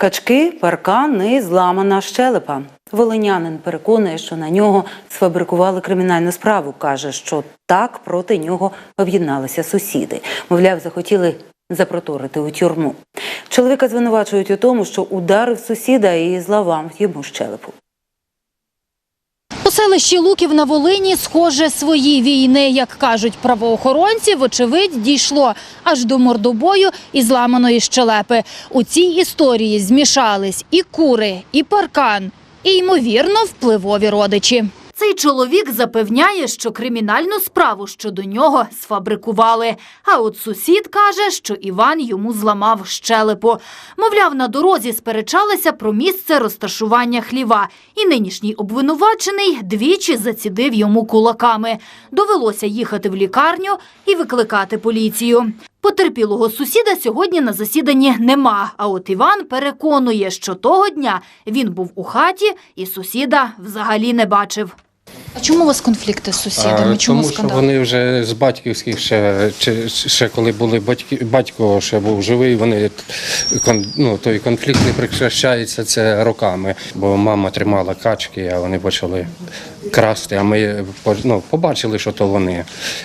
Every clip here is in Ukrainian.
Качки, паркан і зламана щелепа. Волинянин переконує, що на нього сфабрикували кримінальну справу. каже, що так проти нього об'єдналися сусіди. Мовляв, захотіли запроторити у тюрму. Чоловіка звинувачують у тому, що ударив сусіда і зламав йому щелепу. Селищі Луків на Волині, схоже, свої війни, як кажуть правоохоронці, вочевидь, дійшло аж до мордобою і зламаної щелепи. У цій історії змішались і кури, і паркан, і, ймовірно, впливові родичі. Цей чоловік запевняє, що кримінальну справу щодо нього сфабрикували. А от сусід каже, що Іван йому зламав щелепу. Мовляв, на дорозі сперечалися про місце розташування хліва. І нинішній обвинувачений двічі зацідив йому кулаками. Довелося їхати в лікарню і викликати поліцію. Потерпілого сусіда сьогодні на засіданні нема. А от Іван переконує, що того дня він був у хаті і сусіда взагалі не бачив. А чому у вас конфлікти з А, тому що вони вже з батьківських ще, чи- ще коли були батьки, батько ще був живий, вони кон- ну, той конфлікт не прекращається це роками. Бо мама тримала качки, а вони почали красти. А ми по- ну, побачили, що то вони.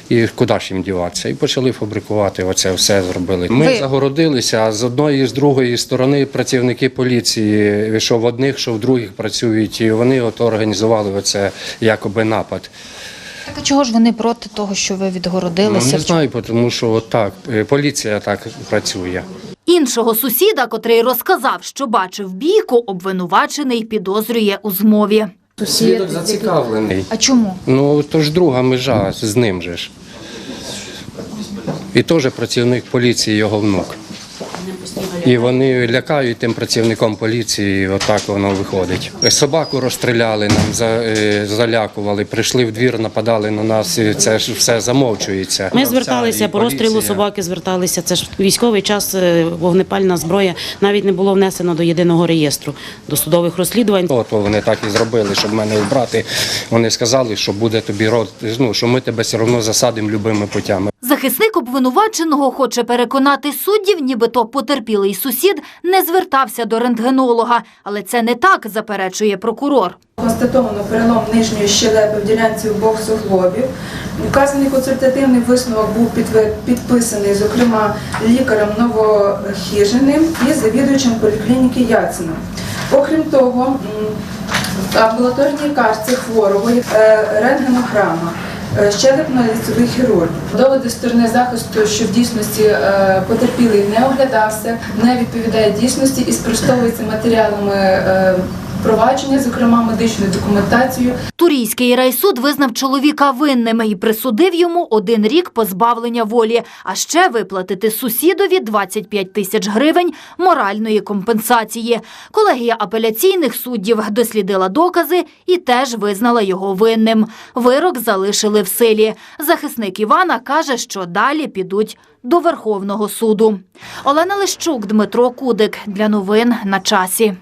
І куди ж їм діватися? І почали фабрикувати. Оце все зробили. Ми Ви- загородилися, а з одної і з другої сторони працівники поліції, що в одних, що в других працюють, і вони от організували оце якоби напад. Так а чого ж вони проти того, що ви Ну, відгородилися? не знаю, тому що от так, е, поліція так працює. Іншого сусіда, котрий розказав, що бачив бійку, обвинувачений підозрює у змові. Свідок зацікавлений. А чому? Ну, то ж друга межа з ним же ж. І теж працівник поліції, його внук. І вони лякають тим працівником поліції, і отак воно виходить. Собаку розстріляли, нам за, е, залякували, прийшли в двір, нападали на нас, і це ж все замовчується. Ми зверталися по розстрілу собаки, зверталися. Це ж військовий час, е, вогнепальна зброя навіть не було внесено до єдиного реєстру до судових розслідувань. От вони так і зробили, щоб мене вбрати. Вони сказали, що буде тобі род, ну, що ми тебе все одно засадимо любими путями. Захисник обвинуваченого хоче переконати суддів, нібито потерпілий сусід не звертався до рентгенолога. Але це не так, заперечує прокурор. Констатовано перелом нижньої щелепи в ділянці обох суглобів. Вказаний консультативний висновок був підписаний, зокрема, лікарем Новохижиним і завідувачем поліклініки Яцином. Окрім того, в амбулаторній карті хворого е, рентгенограма. Е, щелепно-лицевий хірург. Доводи сторони захисту, що в дійсності е, потерпілий не оглядався, не відповідає дійсності і спростовується матеріалами е, провадження, зокрема медичною документацією, Турійський райсуд визнав чоловіка винним і присудив йому один рік позбавлення волі, а ще виплатити сусідові 25 тисяч гривень моральної компенсації. Колегія апеляційних суддів дослідила докази і теж визнала його винним. Вирок залишили в силі. Захисник Івана каже, що далі підуть до Верховного суду. Олена Лищук, Дмитро Кудик. Для новин на часі.